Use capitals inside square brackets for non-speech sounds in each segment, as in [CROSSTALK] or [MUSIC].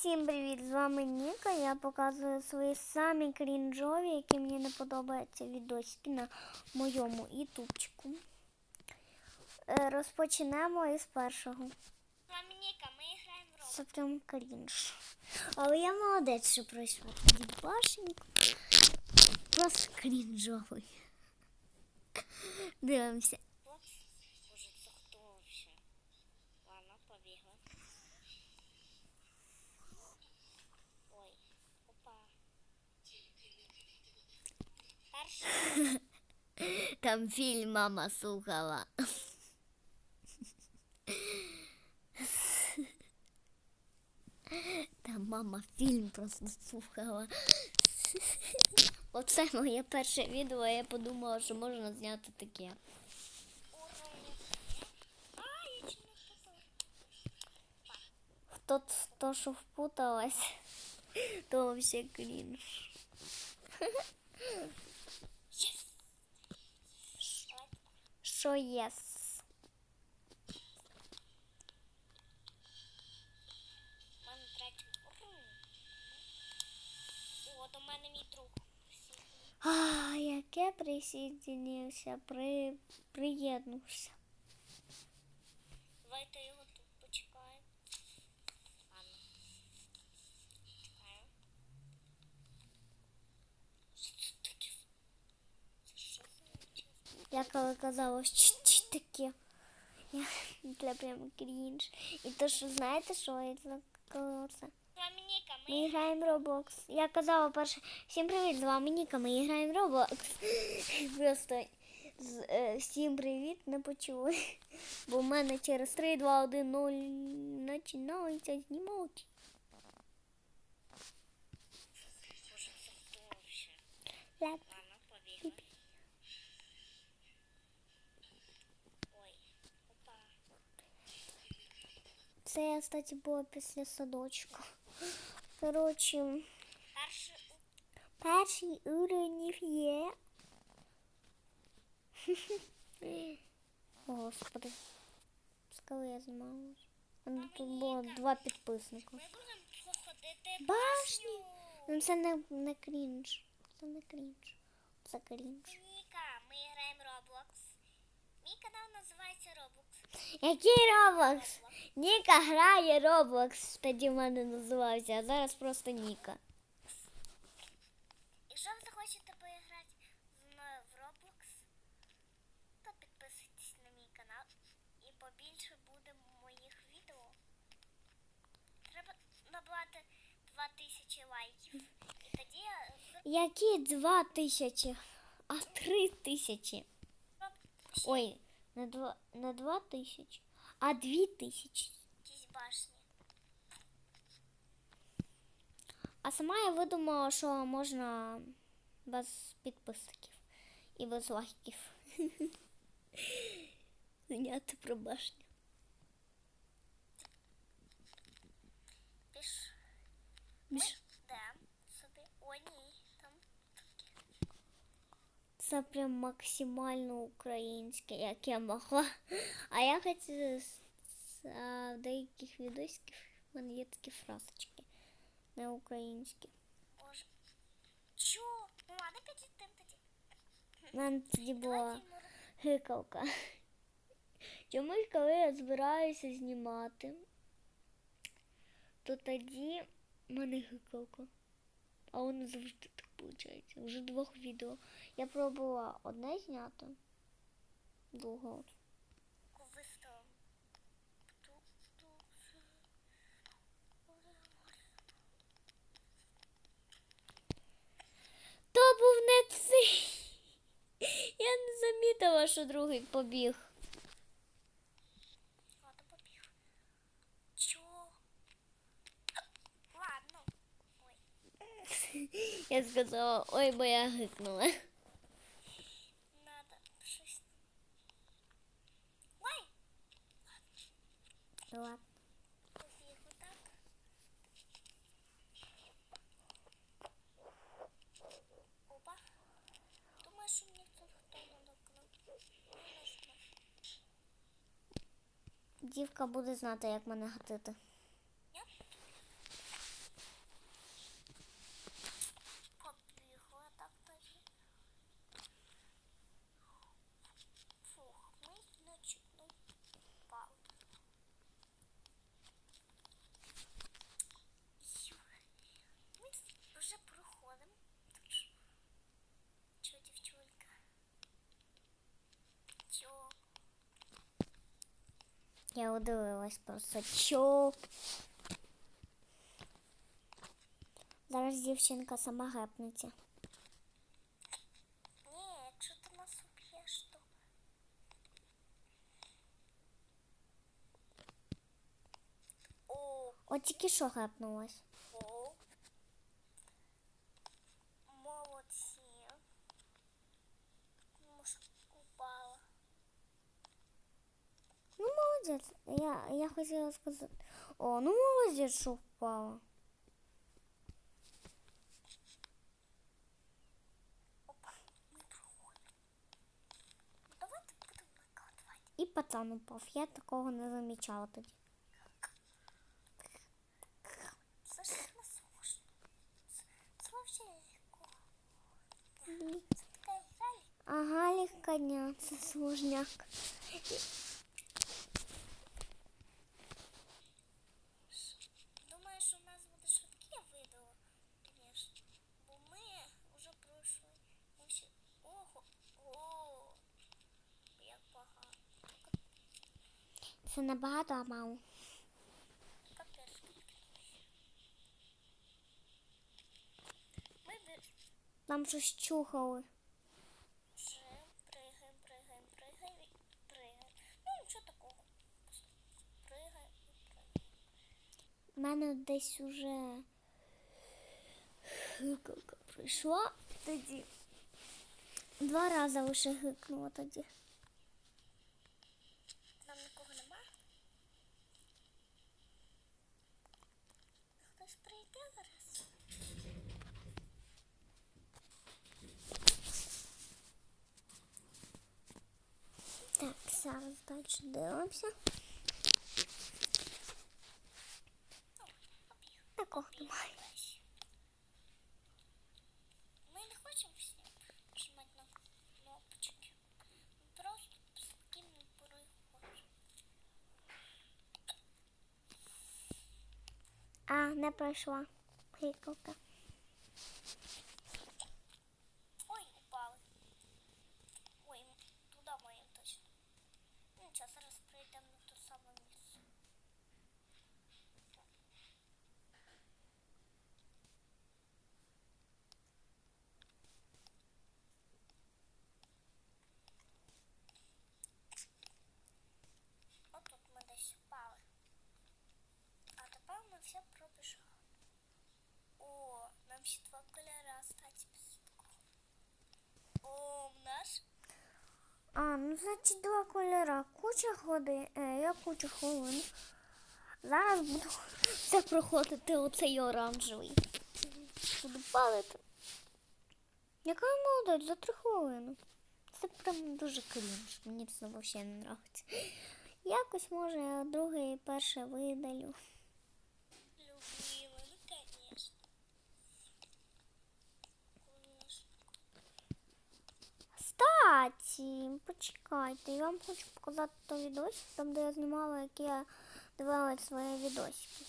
Всім привіт! З вами Ніка. Я показую свої самі крінжові, які мені не подобаються відосики на моєму ютубчику. Е, Розпочнемо із першого. З вами Ніка, ми граємо в Це прям крінж. Але я молодець, що пройшла дібашеньку. Просто крінжовий. Дивимося. Roblox. Боже, це хто вообще? Ладно, побігла. Ой, опа. Перший. Там фільм мама слухала. Там мама фільм просто слухала. Оце моє перше відео, я подумала, що можна зняти таке. Хто то, що впуталась, то взагалі крінж. Єс! Давайте. Що єс? У мене третій уровень. О, до мене мій друг. А, яке присоединився, при... приєднувся. Давайте його тут почекаємо. Ладно. Чекаємо. Що це таке? Це що за Я коли казала, що таке. Я для прям крінж. І то, що знаєте, що я казала це? Ми граємо Roblox. Я казала перше, всім привіт, з вами Ніка, ми граємо в Roblox. [LAUGHS] Просто е, всім привіт, не почули. Бо в мене через 3, 2, 1, 0 починається знімати. Це Ладно, Це я, кстати, була після садочку. Коротше, Перший уровень є. О, [LAUGHS] Господи. З я знімалась? У тут було два підписника. Башню. Ну це не, не крінж. Це не крінж. Це крінж. Ніка, ми граємо Roblox. Мій канал називається Roblox. Який Roblox? Ніка грає Roblox. Тоді в мене називався, а зараз просто Ніка. Якщо ви захочете поіграти зі мною в Roblox, то підписуйтесь на мій канал і побільше буде моїх відео. Треба набрати 2000 лайків. І тоді я Які два тисячі? А три тисячі. ще Ой, на два, на два тисячі. А дві тисячі. якісь башні. А сама я видумала, що можна без підписників і без лайків. Зняти [LAUGHS] про башню. Піш. Біж. Це прям максимально українське, як я могла. А я хочу з деяких відосиків в мене є такі фразочки не українські. Боже. Чо? Ну ладно, підійдемо тоді. Мене тоді була йому. Чомусь, коли я збираюся знімати, то тоді в мене гикавка. А воно завжди виходить. Вже двох відео. Я пробувала одне зняти, ту- То був не цей. Я не замітила, що другий побіг. Ладно, побіг. Чо? Ладно. Ой, Я сказала, ой, бо я гикнула. надо щось. Ой, Ладно. Ну, не. Дівка буде знати, як мене гатити. Я удивилась просто. Чо? Зараз дівчинка сама гепнеться. Ні, якщо ти нас уб'єш, то о, От тільки що гепнулась. о. Молодці. Може, упала. Ну, молодець. Я, я хотіла сказати. О, ну молодець, що впала. І пацан упав. Я такого не замічала тоді. Це ж не сложно. Це, це легко. Ага, легкодня, це сложняк. Думаєш, у нас буде швидке відео, звісно. Бо ми вже пройшли. Ми всі... Ого, о, як багато. Це набагато а мало. Нам щось чухали. Ну, нічого такого. Пригаємо і. У мене десь уже гикалка прийшла тоді. Два рази лише гикнула тоді. Там нікого нема? Хтось прийде зараз? Так, зараз далі дивимося. Такого немає. Ми не хочемо всі нажимати на кнопочки. Ми просто скинемо перехожу. А, не пройшла гикалка. Ой, упали. Ой, м- туди маємо точно. Ну нічого, зараз прийдемо на те саме місце. Отут ми десь впали. А тепер ми все пробіжали. О, нам ще два кольори остаться без. О, наш. А, ну значить два кольора. Куча ходи, е, я куча хвилин. Зараз буду [LAUGHS] все проходити оцей оранжевий. Буду палити. Яка молодець за три хвилини. Це прям дуже крінж. Мені це взагалі не подобається. Якось може я друге і перше видалю. Кстати, почекайте, я вам хочу показати той відосик, там де я знімала, як я дивилась свої відосики.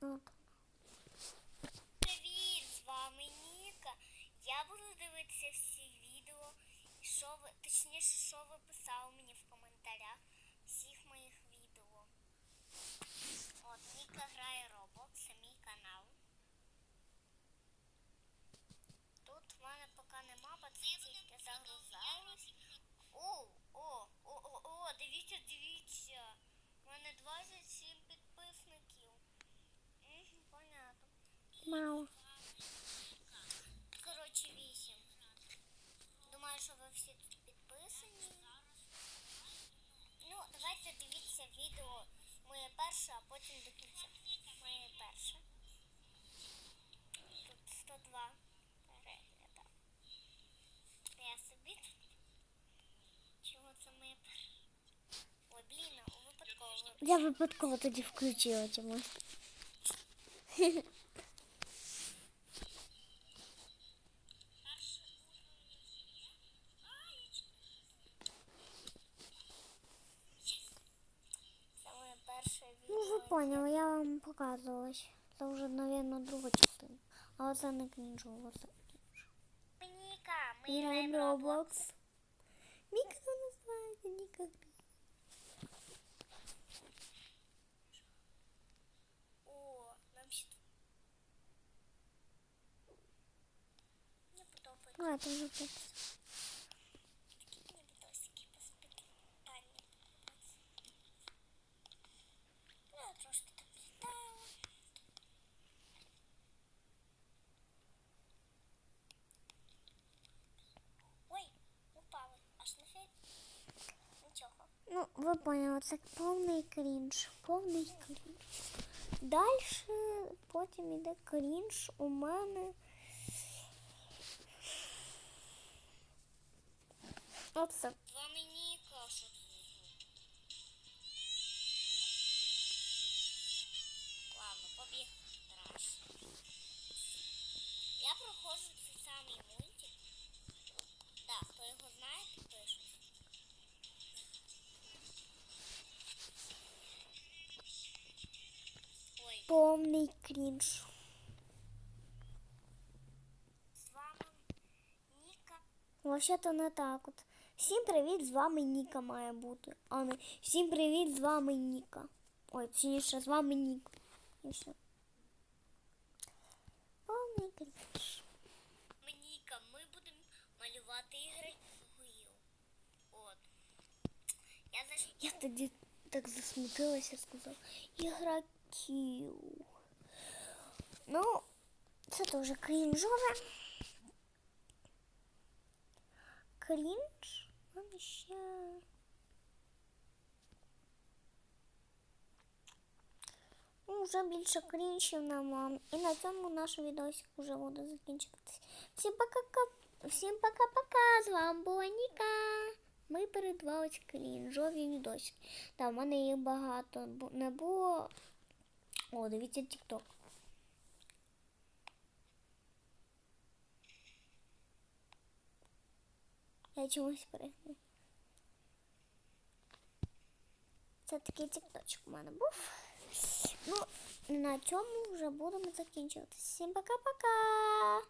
От. Привіт, з вами Ніка. Я буду дивитися всі відео, що ви, точніше, що ви писали мені в коментарях Мало. Коротше, вісім. Думаю, що ви всі тут підписані. Ну, давайте дивіться відео моє перше, а потім до кінця. Моє перше. Тут 102 перегляда. Я собі. Чого це моє перше? Ой, блін, а випадково. Я випадково тоді включила чомусь. [LAUGHS] перше Ну, ви відео. поняли, я вам показувала. ще. Це вже, мабуть, друга частина. А оце не крінжово, це крінж. Ніка, ми Ми граємо граємо в Roblox. Roblox. Ніка називається Ніка. О, нам ще тут. Мені подобається. А, це вже тут. Такі мені відосики без питання подобаються. Ну, Я трошки там літала. Ой, упали. Аж на фейк. Нічого. Ну, ви поняли, це повний крінж. Повний крінж. Далі потім іде крінж у мене. Оце. Ладно, побіг раз. Я проходжу цей самий мультик. Повний крінж. з вами Ніка. Вообще-то не так от. Всім привіт, з вами Ніка має бути. А не всім привіт, з вами Ніка. Ой, точніше, з вами Нік. І все. Повний крінж. Ми Ніка, ми будемо малювати ігри. От. Я зайшла. Я тоді так засмутилася, сказав. Ігроків. Ну, це теж крінжове. Крінж. А ще. Ну, вже більше крінжів нема. І на цьому наш відосик вже буде закінчуватися. Всім пока, всім пока-пока. З вами була Ніка. Ми передвались крінжові відосики. Та в мене їх багато не було. О, дивіться TikTok. Я чомусь перегнув. Це такий тікточок у мене був. Ну, на цьому вже будемо закінчувати. Всім пока-пока!